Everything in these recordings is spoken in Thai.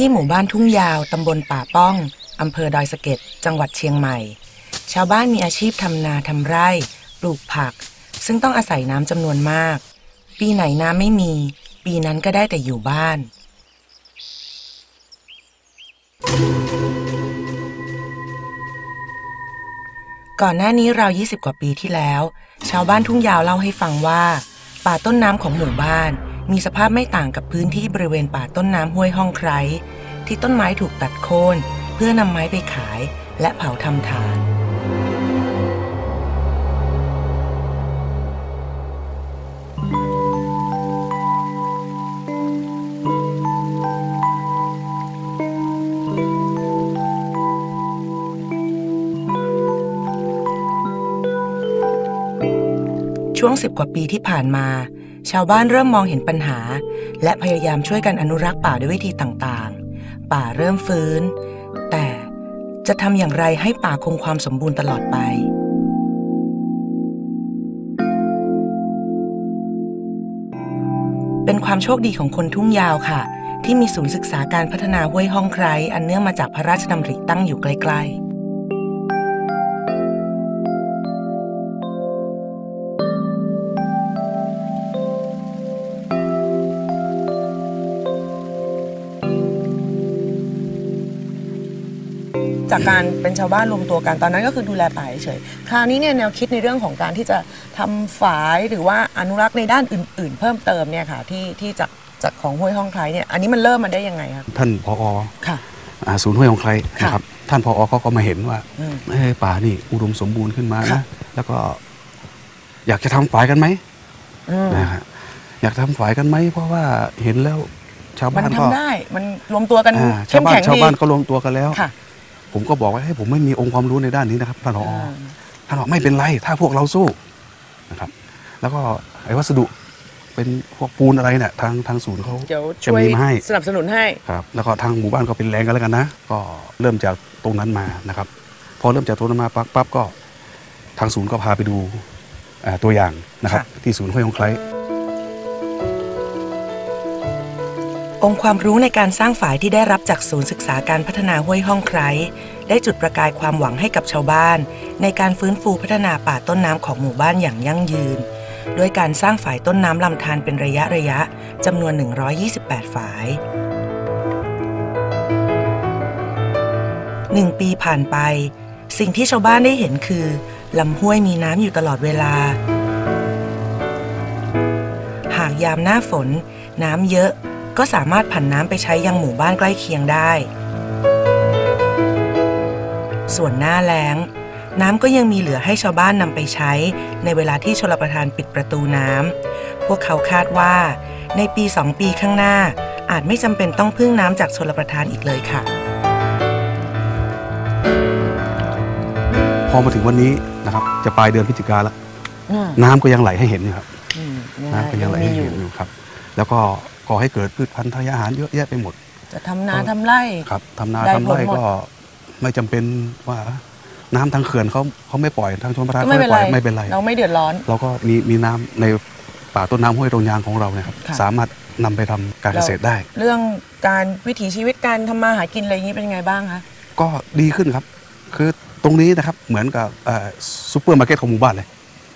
ที่หมู่บ้านทุ่งยาวตำบลป่าป้อง อำเภอดอยสะเก็ด จังหวัดเชียงใหม่ ชาวบ้านมีอาชีพทำนาทำไร่ ปลูกผัก ซึ่งต้องอาศัยน้ำจำนวนมาก ปีไหนน้ำไม่มี ปีนั้นก็ได้แต่อยู่บ้าน ก่อนหน้านี้ราว 20 กว่าปีที่แล้ว ชาวบ้านทุ่งยาวเล่าให้ฟังว่า ป่าต้นน้ำของหมู่บ้าน มีสภาพไม่ต่างกับพื้นที่บริเวณป่าต้นน้ำห้วยห้องไคร้ที่ต้นไม้ถูกตัดโค่นเพื่อนำไม้ไปขายและเผาทำฐาน ช่วงสิบกว่าปีที่ผ่านมา ชาวบ้านเริ่มมองเห็นปัญหา และพยายามช่วยกันอนุรักษ์ป่าด้วยวิธีต่างๆ ป่าเริ่มฟื้น แต่จะทำอย่างไรให้ป่าคงความสมบูรณ์ตลอดไปเป็นความโชคดีของคนทุ่งยาวค่ะ ที่มีศูนย์ศึกษาการพัฒนาห้วยห้องไครอันเนื่องมาจากพระราชดำริตั้งอยู่ใกล้ ๆ จากการเป็นชาวบ้านรวมตัวกันตอนนั้นก็คือดูแลป่าเฉยๆคราวนี้เนี่ยแนวคิดในเรื่องของการที่จะทำฝายหรือว่าอนุรักษ์ในด้านอื่น ๆ เพิ่มเติมเนี่ยค่ะที่ที่จากจากของห้วยห้องไคล้เนี่ยอันนี้มันเริ่มมาได้ยังไงครับท่านพอค่ะ อ่าศูนย์ห้วยของใครค่ะนะครับ ท่านพอเขาก็มาเห็นว่าอืม เอ้ยป่านี่อุดมสมบูรณ์ขึ้นมาค่ะ นะแล้วก็ อยากจะทำฝายกันไหมอืมนะฮะอยากทำฝายกันไหมเพราะว่าเห็นแล้วชาวมันบ้านก็ทำได้มันรวมตัวกันอ่าเข้ชาวมบ้านแข็งชาวดีบ้านก็รวมตัวกันแล้ว ค่ะ ผมก็บอกว่าให้ยผมไม่มีองค์ความรู้ในด้านนี้นะครับท่านพออ่าท่านบอกไม่เป็นไร ถ้าพวกเราสู้นะครับ แล้วก็ไอ้วัสดุเป็นพวกปูนอะไรเนี่ยทางทางศูนย์เขาเดี๋ยวจะช่วยมีมาให้สนับสนุนให้ครับแล้วก็ทางหมู่บ้านก็เป็นแรงกันแล้วกันนะ ก็เริ่มจากตรงนั้นมานะครับ พอเริ่มจากตรงนั้นมาปั๊บปั๊บก็ ทางศูนย์ก็พาไปดูอ่าตัวอย่างนะครับค่ะที่ศูนย์ห้วยองไคล้ องค์ความรู้ในการสร้างฝายที่ได้รับจากศูนย์ศึกษาการพัฒนาห้วยห้องไคร้ได้จุดประกายความหวังให้กับชาวบ้าน ในการฟื้นฟูพัฒนาป่าต้นน้ำของหมู่บ้านอย่างยั่งยืน ด้วยการสร้างฝายต้นน้ำลำธารเป็นระยะระยะจำนวน 128 ฝายหนึ่งปีผ่านไป สิ่งที่ชาวบ้านได้เห็นคือลำห้วยมีน้ำอยู่ตลอดเวลา หากยามหน้าฝน น้ำเยอะ ก็สามารถผันน้ำไปใช้ยังหมู่บ้านใกล้เคียงได้ ส่วนหน้าแล้ง น้ำก็ยังมีเหลือให้ชาวบ้านนำไปใช้ ในเวลาที่ชลประทานปิดประตูน้ำพวกเขาคาดว่า ในปีสองปีข้างหน้า อาจไม่จำเป็นต้องพึ่งน้ำจากชลประทานอีกเลยค่ะ พอมาถึงวันนี้นะครับ จะปลายเดือนพฤศจิกาแล้วอืมน้ำก็ยังไหลให้เห็นอยู่ครับอืมน้ำก็ยังไหลให้เห็นอยู่ครับ แล้วก็ ก่อให้เกิดพืชพันธุ์ทางอาหารเยอะแยะไปหมด จะทำนาทำไร่ ครับทำนาได้ทำไร่ผลหมดก็ไม่จำเป็นว่าน้ำทางเขื่อนเขาเขาไม่ปล่อยทางชนประทานก็เขาไม่ไม่เป็นปล่ไรอยไม่เป็นไร เราไม่เดือดร้อน เราก็มีมีน้ำในป่าต้นน้ำห้วยตรงยางของเราเนี่ยครับค่ะ สามารถนำไปทำการเกษตรได้ เรื่องการวิถีชีวิตการทำมาหากินอะไรอย่างนี้เป็นยังไงบ้างคะ ก็ดีขึ้นครับ คือตรงนี้นะครับเหมือนกับเอ่อซูเปอร์มาร์เก็ตของหมู่บ้านเลย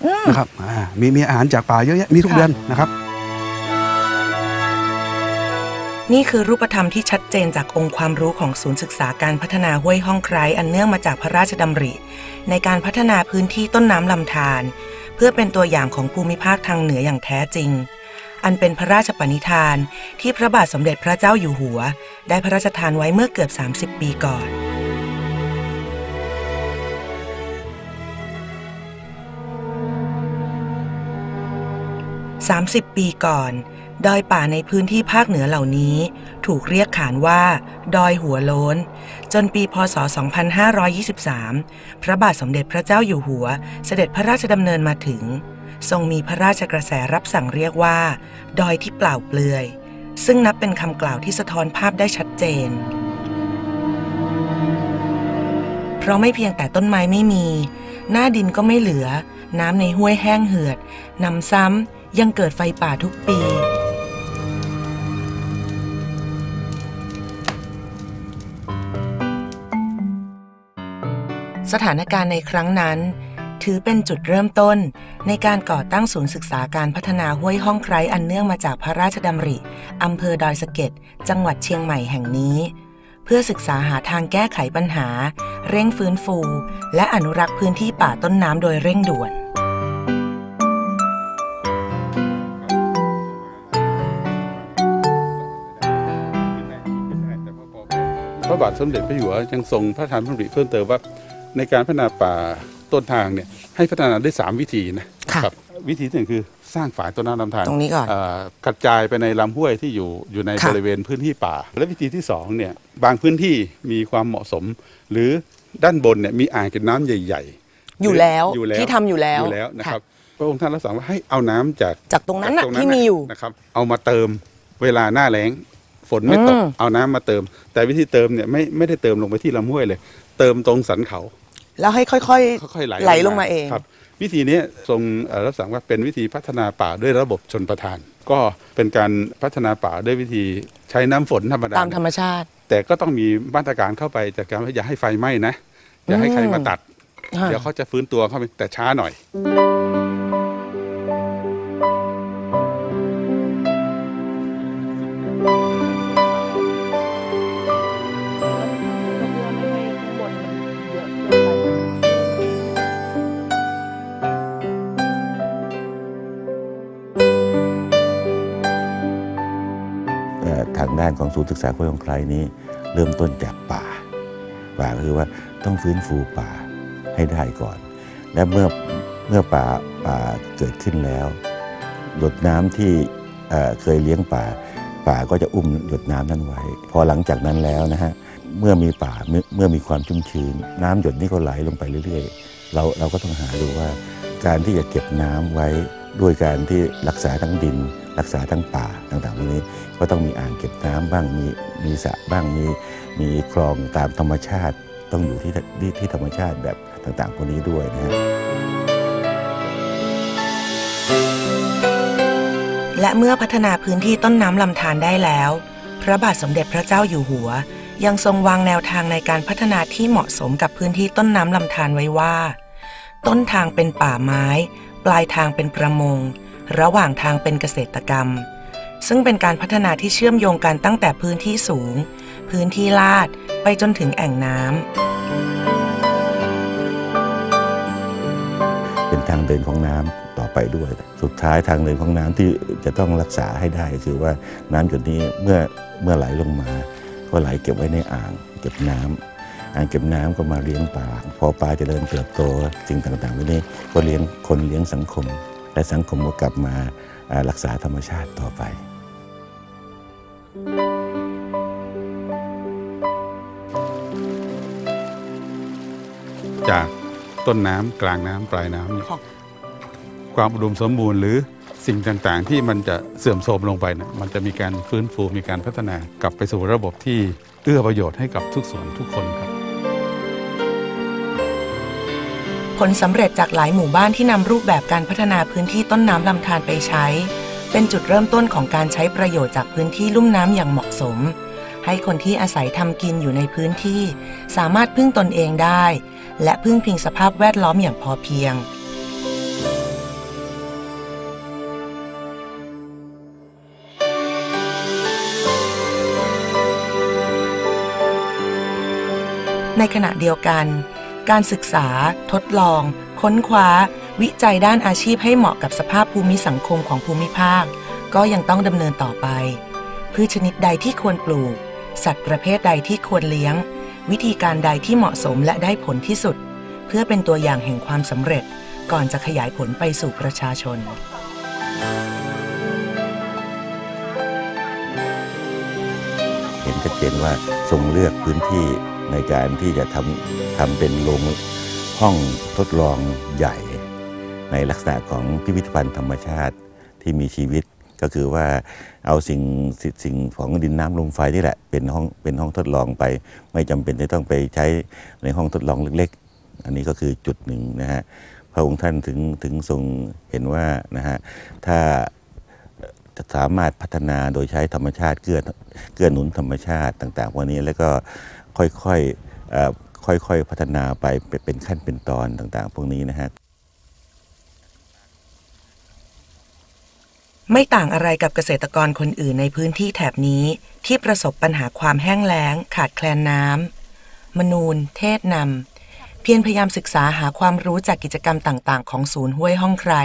อืมนะครับอ่ามีมีอาหารจากป่าเยอะแยะมีทุกค่ะ เดือนนะครับ นี่คือรูปธรรมที่ชัดเจนจากองค์ความรู้ของศูนย์ศึกษาการพัฒนาห้วยห้องไคร้อันเนื่องมาจากพระราชดำริ ในการพัฒนาพื้นที่ต้นน้ำลำธารเพื่อเป็นตัวอย่างของภูมิภาคทางเหนืออย่างแท้จริง อันเป็นพระราชปณิธาน ที่พระบาทสมเด็จพระเจ้าอยู่หัว ได้พระราชทานไว้เมื่อเกือบ 30 ปีก่อน30 ปีก่อน ดอยป่าในพื้นที่ภาคเหนือเหล่านี้ ถูกเรียกขานว่า ดอยหัวโล้นจนปีพศ 2523 พระบาทสมเด็จพระเจ้าอยู่หัว เสด็จพระราชดำเนินมาถึง ทรงมีพระราชกระแสรับสั่งเรียกว่า ดอยที่เปล่าเปลือย ซึ่งนับเป็นคำกล่าวที่สะท้อนภาพได้ชัดเจน เพราะไม่เพียงแต่ต้นไม้ไม่มี หน้าดินก็ไม่เหลือ น้ำในห้วยแห้งเหือดนำซ้ำยังเกิดไฟป่าทุกปี สถานการณ์ในครั้งนั้น ถือเป็นจุดเริ่มต้นในการก่อตั้งศูนย์ศึกษาการพัฒนาห้วยห้องไคร้อันเนื่องมาจากพระราชดำริอำเภอดอยสะเก็ดจังหวัดเชียงใหม่แห่งนี้ เพื่อศึกษาหาทางแก้ไขปัญหา เร่งฟื้นฟู และอนุรักษ์พื้นที่ป่าต้นน้ำโดยเร่งด่วนพระบาทสมเด็จพระอยู่หัวยังทรงพระทานพระดำริเพิ่มเติมว่า ในการพัฒนาป่าต้นทางเนี่ยให้พัฒนาได้ 3 วิธีนะค่ะรับวิธีที่หนึ่งคือสร้างฝายต้นน้ำลำธารตรงนี้ก่อนเกระจายไปในลำห้วยที่อยู่อยู่ในค่ะ บริเวณพื้นที่ป่า และวิธีที่สองเนี่ยบางพื้นที่มีความเหมาะสม หรือด้านบนเนี่ยมีอ่างเก็บน้ำใหญ่ ๆ อยู่แล้วอยู่แล้วที่ทำอยู่แล้วอยู่แล้วนะครับค่พระองค์ท่านรับสั่งว่าให้เอาน้ำจากจากตรงนั้นน่ะจากที่มีอยู่ นะครับเอามาเติมเวลาหน้าแล้งฝนไม่ตกอืม เอาน้ำมาเติม แต่วิธีเติมเนี่ยไม่ไม่ได้เติมลงไปที่ลำห้วยเลย เติมตรงสันเขา แล้วให้ค่อยค่อยๆไหลไหลลงมาเอง ครับวิธีนี้ทรงเอ่อรับสั่งว่าเป็นวิธีพัฒนาป่าด้วยระบบชนประทาน ก็เป็นการพัฒนาป่าด้วยวิธีใช้น้ำฝนธรรมดา ตามธรรมชาติ แต่ก็ต้องมีมาตรการเข้าไปจัดการว่าอย่าให้ไฟไหม้นะ อย่าให้ใครมาตัดค่ะเดี๋ยวเขาจะฟื้นตัวเข้าไปแต่ช้าหน่อย ศูนย์ศึกษาห้วยของไครนี้ เริ่มต้นจากป่า ป่าก็คือว่าต้องฟื้นฟูป่าให้ได้ก่อน และเมื่อเมื่อป่าป่าเกิดขึ้นแล้ว หยดน้ำที่เคยเลี้ยงป่า ป่าก็จะอุ้มหยดน้ำนั้นไว้ พอหลังจากนั้นแล้วนะฮะเมื่อมีป่าเมื่อมีความชุ่มชื้น น้ำหยดนี้ก็ไหลลงไปเรื่อยๆ เราเราก็ต้องหาดูว่าการที่จะเก็บน้ำไว้ด้วยการที่รักษาทั้งดิน รักษาทั้งป่าต่างๆพวกนี้ก็ต้องมีอ่างเก็บน้ำบ้างมีมีสระบ้างมีมีคลองตามธรรมชาติ ต้องอยู่ที่ที่ที่ธรรมชาติแบบต่างๆพวกนี้ด้วยนะฮะและเมื่อพัฒนาพื้นที่ต้นน้ำลำธารได้แล้ว พระบาทสมเด็จพระเจ้าอยู่หัว ยังทรงวางแนวทางในการพัฒนาที่เหมาะสมกับพื้นที่ต้นน้ำลำธารไว้ว่า ต้นทางเป็นป่าไม้ ปลายทางเป็นประมง ระหว่างทางเป็นเกษตรกรรม ซึ่งเป็นการพัฒนาที่เชื่อมโยงกันตั้งแต่พื้นที่สูง พื้นที่ลาดไปจนถึงแอ่งน้ำเป็นทางเดินของน้ำต่อไปด้วย สุดท้ายทางเดินของน้ำที่จะต้องรักษาให้ได้คือว่าน้ำหยดนี้เมื่อเมื่อไหลลงมา ก็ไหลเก็บไว้ในอ่างเก็บน้ำอ่างเก็บน้ำก็มาเลี้ยงปลาพอปลาเจริญเติบโตสิ่งต่างๆพวกนี้ก็เลี้ยงคนเลี้ยงสังคม และสังคมก็กลับมาอ่ารักษาธรรมชาติต่อไปจากต้นน้ำกลางน้ำปลายน้ำเนี่ยค่ะความอุดมสมบูรณ์หรือสิ่งต่างๆ ที่มันจะเสื่อมโทรมลงไปนะมันจะมีการฟื้นฟูมีการพัฒนากลับไปสู่ระบบที่เอื้อประโยชน์ให้กับทุกส่วนทุกคนครับ ผลสำเร็จจากหลายหมู่บ้านที่นำรูปแบบการพัฒนาพื้นที่ต้นน้ำลำธารไปใช้ เป็นจุดเริ่มต้นของการใช้ประโยชน์จากพื้นที่ลุ่มน้ำอย่างเหมาะสม ให้คนที่อาศัยทำกินอยู่ในพื้นที่ สามารถพึ่งตนเองได้ และพึ่งพิงสภาพแวดล้อมอย่างพอเพียงในขณะเดียวกัน การศึกษา ทดลอง ค้นคว้า วิจัยด้านอาชีพให้เหมาะกับสภาพภูมิสังคมของภูมิภาค ก็ยังต้องดำเนินต่อไป พืชชนิดใดที่ควรปลูก สัตว์ประเภทใดที่ควรเลี้ยง วิธีการใดที่เหมาะสมและได้ผลที่สุด เพื่อเป็นตัวอย่างแห่งความสำเร็จ ก่อนจะขยายผลไปสู่ประชาชนเห็นชัดเจนว่าทรงเลือกพื้นที่ ในการที่จะทำทำเป็นโรงห้องทดลองใหญ่ ในลักษณะของพิพิธภัณฑ์ธรรมชาติที่มีชีวิตก็คือว่าเอาสิ่งสิสิ่งของดินน้ำลมไฟนี่แหละเป็นห้องเป็นห้องทดลองไป ไม่จำเป็นจะต้องไปใช้ในห้องทดลองเล็กๆ อันนี้ก็คือจุดหนึ่งนะฮะพระองค์ท่านถึงถึงทรงเห็นว่านะฮะถ้าสามารถพัฒนาโดยใช้ธรรมชาติเกื้อเกื้อหนุนธรรมชาติต่างๆพวกนี้แล้วก็ ค่อยๆเอ่อค่อยๆพัฒนาไปเป็นขั้นเป็นตอนต่างๆ พวกนี้นะฮะไม่ต่างอะไรกับเกษตรกรคนอื่นในพื้นที่แถบนี้ที่ประสบปัญหาความแห้งแล้ง ขาดแคลนน้ำมนูนเทศนำเพียรพยายามศึกษาหาความรู้จากกิจกรรมต่างๆ ของศูนย์ห้วยห้องไคร้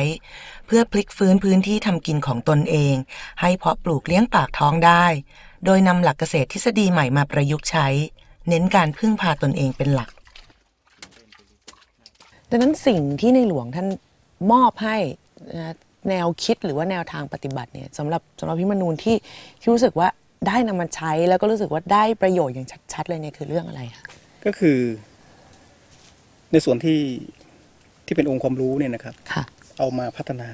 เพื่อพลิกฟื้นพื้นที่ทำกินของตนเอง ให้เพาะปลูกเลี้ยงปากท้องได้ โดยนำหลักเกษตรทฤษฎีใหม่มาประยุกต์ใช้ เน้นการพึ่งพาตนเองเป็นหลัก ดังนั้นสิ่งที่ในหลวงท่านมอบให้นะแนวคิดหรือว่าแนวทางปฏิบัติเนี่ยสำหรับสำหรับพี่มนูนที่ที่รู้สึกว่าได้นำมาใช้แล้วก็รู้สึกว่าได้ประโยชน์อย่างชัดๆเลยเนี่ยคือเรื่องอะไรคะก็คือ ในส่วนที่ที่เป็นองค์ความรู้เนี่ยนะครับ ค่ะ เอามาพัฒนา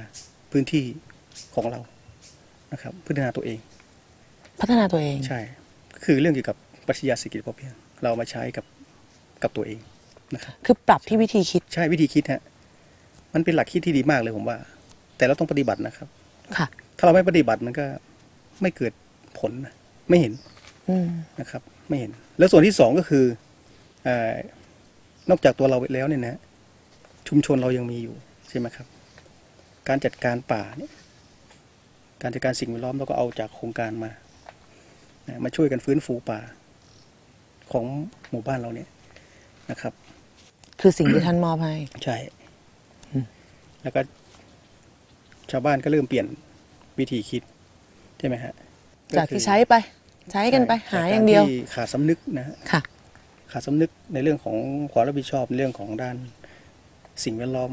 พื้นที่ของเรานะครับพัฒนาตัวเอง พัฒนาตัวเอง ใช่คือเรื่องเกี่ยวกับปรัชญาเศรษฐกิจพอเพียง เราเอามาใช้กับกับตัวเองนะครับคือปรับที่วิธีคิด ใช่วิธีคิดฮะมันเป็นหลักคิดที่ดีมากเลยผมว่า แต่เราต้องปฏิบัตินะครับ ค่ะ ถ้าเราไม่ปฏิบัติมันก็ไม่เกิดผลนะไม่เห็นอืมนะครับ ไม่เห็น แล้วส่วนที่สองก็คือเออนอกจากตัวเราแล้วเนี่ยนะชุมชนเรายังมีอยู่ใช่ไหมครับ การจัดการป่าเนี่ย การจัดการสิ่งแวดล้อมเราก็เอาจากโครงการมานะมาช่วยกันฟื้นฟูป่า ของหมู่บ้านเราเนี่ยนะครับ คือสิ่งที่ท่านมอบให้ใช่แล้วก็ ชาวบ้านก็เริ่มเปลี่ยนวิธีคิดใช่ไหมฮะจากที่ใช้ไป ใช้กันไปใช่หาอย่างเดียวจกกรที่ขาดสำนึกนะฮะค่ะ ขาดสำนึกในเรื่องของความรับผิดชอบในเรื่องของด้านสิ่งแวดล้อม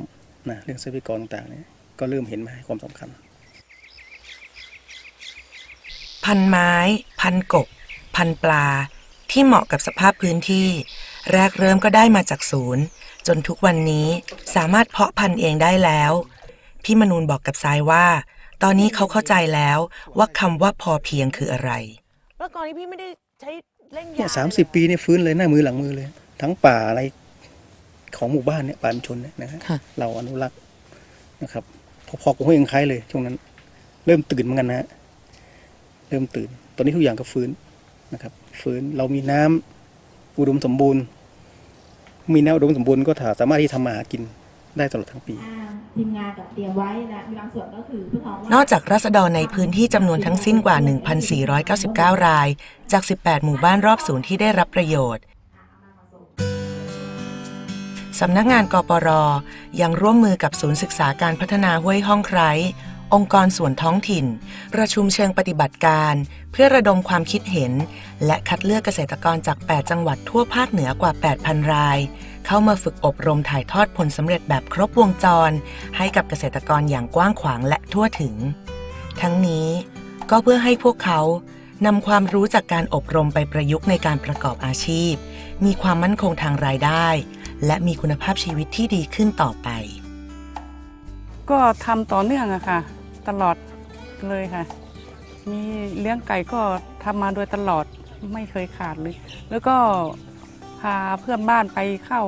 นะเรื่องทรัพยากรต่างๆเนี่ยก็เริ่มเห็นมาให้ความสำคัญ พันไม้ พันกบ พันปลา ที่เหมาะกับสภาพพื้นที่ แรกเริ่มก็ได้มาจากศูนย์ จนทุกวันนี้สามารถเพาะพันธุ์เองได้แล้ว พี่มนูนบอกกับทรายว่า ตอนนี้เขาเข้าใจแล้วว่าคำว่าพอเพียงคืออะไรแล้วก่อนนี้พี่ไม่ได้ใช้เล่นเนี่ยยาสามสิบปีเนี่ยฟื้นเลยหน้ามือหลังมือเลย ทั้งป่าอะไรของหมู่บ้านเนี่ยป่าชุมชนเนี่ยนะฮะค่ะ เราอนุรักษ์นะครับ พอๆกับห้วยยังคล้ายเลยช่วงนั้น เริ่มตื่นเหมือนกันนะฮะเริ่มตื่น ตอนนี้ทุกอย่างก็ฟื้นนะครับ ฟื้น เรามีน้ำอุดมสมบูรณ์ มีน้ำอุดมสมบูรณ์ก็สามารถที่ทำมาหากินได้ตลอดทั้งปีทีมงานกับเตรียมไว้และมีบางส่วนก็คือเพื่อท้องว่านอกจากรัษฎรในพื้นที่จำนวนทั้งสิ้นกว่า 1,499 ราย จาก 18 หมู่บ้านรอบศูนย์ที่ได้รับประโยชน์สำนักงานกปร ยังร่วมมือกับศูนย์ศึกษาการพัฒนาห้วยห้องไคร้ องค์กรส่วนท้องถิ่น ประชุมเชิงปฏิบัติการ เพื่อระดมความคิดเห็น และคัดเลือกเกษตรกรจาก 8 จังหวัดทั่วภาคเหนือกว่า 8,000 ราย เข้ามาฝึกอบรมถ่ายทอดผลสำเร็จแบบครบวงจร ให้กับเกษตรกรอย่างกว้างขวางและทั่วถึง ทั้งนี้ก็เพื่อให้พวกเขานำความรู้จากการอบรมไปประยุกต์ในการประกอบอาชีพ มีความมั่นคงทางรายได้ และมีคุณภาพชีวิตที่ดีขึ้นต่อไป ก็ทำต่อเนื่องอะค่ะ ตลอดเลยค่ะ มีเลี้ยงไก่ก็ทำมาโดยตลอดไม่เคยขาดเลย แล้วก็พาเพื่อนบ้านไปเข้า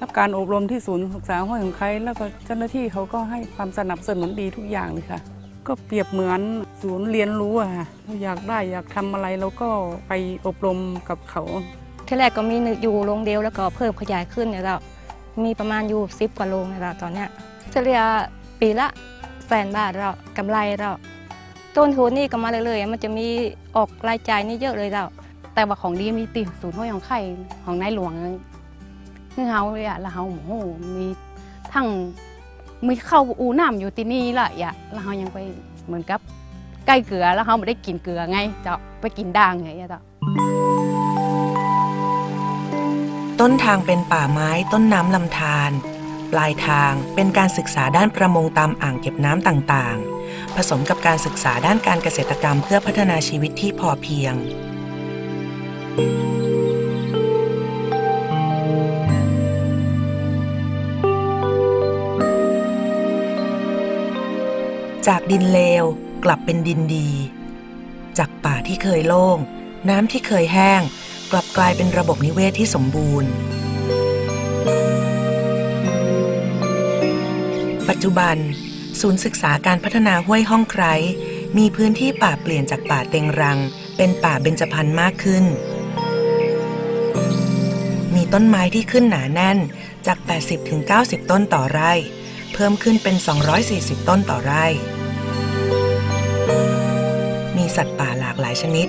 รับการอบรมที่ศูนย์ศึกษาห้วยของใคร แล้วก็เจ้าหน้าที่เขาก็ให้ความสนับสนุนดีทุกอย่างเลยค่ะ ก็เปรียบเหมือนศูนย์เรียนรู้อะค่ะอยากได้อยากทำอะไรเราก็ไปอบรมกับเขาที่แรกก็มีอยู่โรงเดียวแล้วก็เพิ่มขยายขึ้นเนี่ยเรามีประมาณอยู่สิบกว่าโรงเนี่ยเราตอนเนี้ยเฉลี่ยปีละ แสนบ้าทเรากำไรเราต้นทุนนี่ก็มาเรื่อยๆมันจะมีออกรายจ่ายนี่เยอะเลยเราแต่ว่าของดีมีติศูนย์ห้วยของไข่ของนายหลวงคือเฮาเลยอะล้วเฮาโอ้โหมีทั้งมีเข้าอูน้ำอยู่ที่นี่ละอะแล้วเฮายังไปเหมือนกับใกล้เกลือแล้วเฮาไม่ได้กินเกลือไงจะไปกินด่างไงอะจ้ะต้นทางเป็นป่าไม้ต้นน้ำลำธาร ปลายทางเป็นการศึกษาด้านประมงตามอ่างเก็บน้ำต่างๆ ผสมกับการศึกษาด้านการเกษตรกรรมเพื่อพัฒนาชีวิตที่พอเพียง จากดินเลวกลับเป็นดินดี จากป่าที่เคยโล่ง น้ำที่เคยแห้ง กลับกลายเป็นระบบนิเวศที่สมบูรณ์ ปัจจุบัน ศูนย์ศึกษาการพัฒนาห้วยห้องไคร้มีพื้นที่ป่าเปลี่ยนจากป่าเต็งรัง เป็นป่าเบญจพรรณมากขึ้น มีต้นไม้ที่ขึ้นหนาแน่นจาก 80-90 ต้นต่อไร่ เพิ่มขึ้นเป็น 240 ต้นต่อไร่ มีสัตว์ป่าหลากหลายชนิด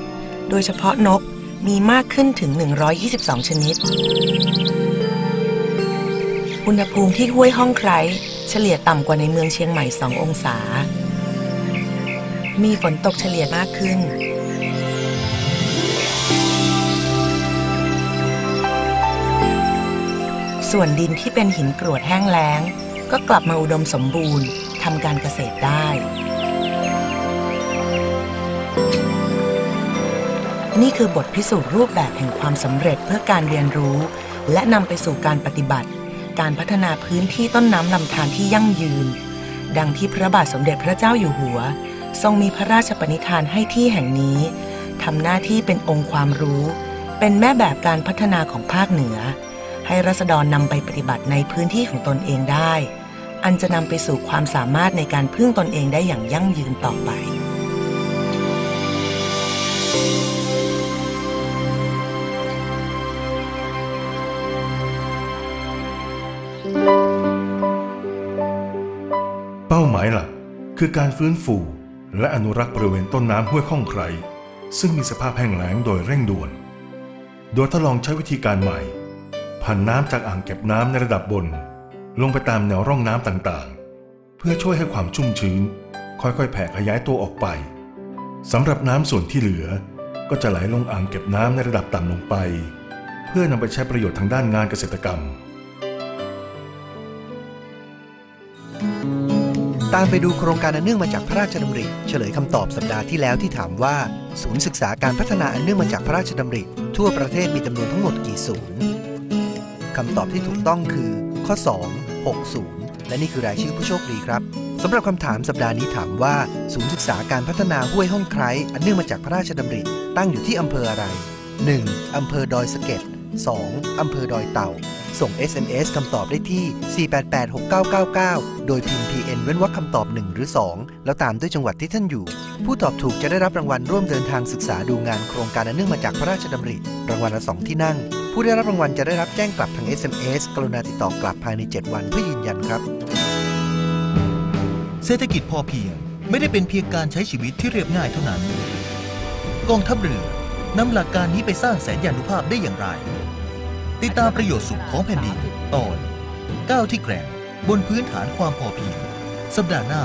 โดยเฉพาะนกมีมากขึ้นถึง 122 ชนิด อุณหภูมิที่ห้วยห้องไคร้ เฉลี่ยต่ำกว่าในเมืองเชียงใหม่ 2 องศา มีฝนตกเฉลี่ยมากขึ้น ส่วนดินที่เป็นหินกรวดแห้งแล้ง ก็กลับมาอุดมสมบูรณ์ทำการเกษตรได้ นี่คือบทพิสูจน์รูปแบบแห่งความสำเร็จเพื่อการเรียนรู้ และนำไปสู่การปฏิบัติ การพัฒนาพื้นที่ต้นน้ำลำธารที่ยั่งยืน ดังที่พระบาทสมเด็จพระเจ้าอยู่หัว ทรงมีพระราชปณิธานให้ที่แห่งนี้ทำหน้าที่เป็นองค์ความรู้ เป็นแม่แบบการพัฒนาของภาคเหนือ ให้รัษฎรนำไปปฏิบัติในพื้นที่ของตนเองได้ อันจะนำไปสู่ความสามารถในการพึ่งตนเองได้อย่างยั่งยืนต่อไป คือการฟื้นฟู และอนุรักษ์บริเวณต้นน้ำห้วยข้องไครซึ่งมีสภาพแห้งแล้งโดยเร่งด่วน โดยทดลองใช้วิธีการใหม่ผ่านน้ำจากอ่างเก็บน้ำในระดับบน ลงไปตามแนวร่องน้ำต่างๆ เพื่อช่วยให้ความชุ่มชื้น ค่อยๆ แผ่ขยายตัวออกไปสำหรับน้ำส่วนที่เหลือ ก็จะไหลลงอ่างเก็บน้ำในระดับต่ำลงไป เพื่อนำไปใช้ประโยชน์ทางด้านงานเกษตรกรรม ตามไปดูโครงการอันเนื่องมาจากพระราชดำริ เฉลยคำตอบสัปดาห์ที่แล้วที่ถามว่า ศูนย์ศึกษาการพัฒนาอันเนื่องมาจากพระราชดำริ ทั่วประเทศมีจำนวนทั้งหมดกี่ศูนย์คำตอบที่ถูกต้องคือ ข้อ 2 6ศูนย์และนี่คือรายชื่อผู้โชคดีครับสำหรับคำถามสัปดาห์นี้ถามว่า ศูนย์ศึกษาการพัฒนาห้วยห้องไคร้อันเนื่องมาจากพระราชดำริ ตั้งอยู่ที่อำเภออะไร 1. อำเภอดอยสะเก็ด 2. อำเภอดอยเต่า ส่ง SMS คำตอบได้ที่ 4886999 โดยพิมพ์ PN เว้นวรรคคำตอบ 1 หรือ 2 แล้วตามด้วยจังหวัดที่ท่านอยู่ ผู้ตอบถูกจะได้รับรางวัลร่วมเดินทางศึกษาดูงานโครงการอันเนื่องมาจากพระราชดำริ รางวัลละ2ที่นั่ง ผู้ได้รับรางวัลจะได้รับแจ้งกลับทาง SMS กรุณาติดต่อกลับภายใน 7 วันเพื่อยืนยันครับ เศรษฐกิจพอเพียง ไม่ได้เป็นเพียงการใช้ชีวิตที่เรียบง่ายเท่านั้น กองทัพเรือนำหลักการนี้ไปสร้างแสนยานุภาพได้อย่างไร ติดตามประโยชน์สุขของแผ่นดินตอนก้าวที่แกร่ง บนพื้นฐานความพอเพียง สัปดาห์หน้า